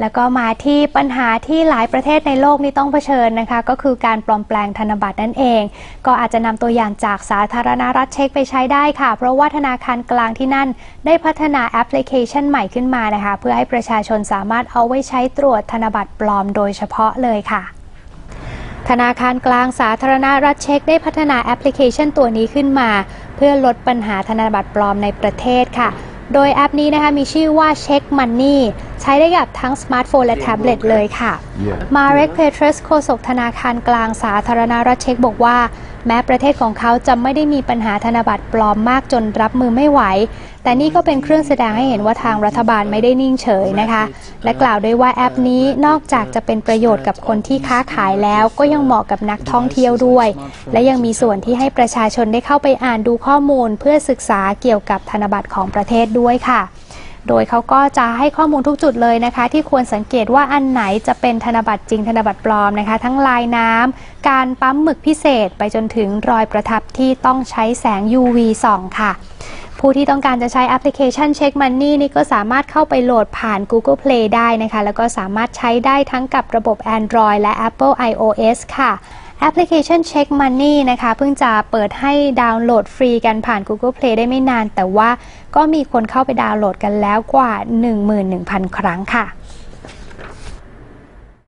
แล้วก็มาที่ปัญหาที่หลายประเทศในโลกนี้ต้องเผชิญนะคะ ก็คือการปลอมแปลงธนบัตรนั่นเอง ก็อาจจะนำตัวอย่างจากสาธารณรัฐเช็กไปใช้ได้ค่ะ เพราะว่าธนาคารกลางที่นั่น ได้พัฒนาแอปพลิเคชันใหม่ขึ้นมานะคะ เพื่อให้ประชาชนสามารถเอาไว้ใช้ตรวจธนบัตรปลอมโดยเฉพาะเลยค่ะธนาคารกลางสาธารณรัฐเช็กได้พัฒนาแอปพลิเคชันตัวนี้ขึ้นมา เพื่อลดปัญหาธนบัตรปลอมในประเทศค่ะ โดยแอปนี้นะคะมีชื่อว่าเช็คมันนี่ใช้ได้กับทั้งสมาร์ทโฟนและแท็บเล็ตเลยค่ะ มาเร็กเพเทรสโฆษกธนาคารกลางสาธารณรัฐเช็กบอกว่า แม้ประเทศของเขาจะไม่ได้มีปัญหาธนบัตรปลอมมากจนรับมือไม่ไหว แต่นี่ก็เป็นเครื่องแสดงให้เห็นว่าทางรัฐบาลไม่ได้นิ่งเฉยนะคะ และกล่าวด้วยว่าแอปนี้นอกจากจะเป็นประโยชน์กับคนที่ค้าขายแล้ว ก็ยังเหมาะกับนักท่องเที่ยวด้วย และยังมีส่วนที่ให้ประชาชนได้เข้าไปอ่านดูข้อมูล เพื่อศึกษาเกี่ยวกับธนบัตรของประเทศด้วยค่ะโดยเขาก็จะให้ข้อมูลทุกจุดเลยนะคะ ที่ควรสังเกตว่าอันไหนจะเป็นธนบัตรจริงธนบัตรปลอมนะคะ ทั้งลายน้ำการปั๊มหมึกพิเศษ ไปจนถึงรอยประทับที่ต้องใช้แสง UV ส่องค่ะ ผู้ที่ต้องการจะใช้แอปพลิเคชันเช็คมันนี่นี่ก็สามารถเข้าไปโหลดผ่าน Google Play ได้นะคะ แล้วก็สามารถใช้ได้ทั้งกับระบบ Android และ Apple iOS ค่ะแอปพลิเคชัน Check Money นะคะ เพิ่งจะเปิดให้ดาวน์โหลดฟรีกันผ่าน Google Play ได้ไม่นาน แต่ว่าก็มีคนเข้าไปดาวน์โหลดกันแล้วกว่า 11,000 ครั้งค่ะ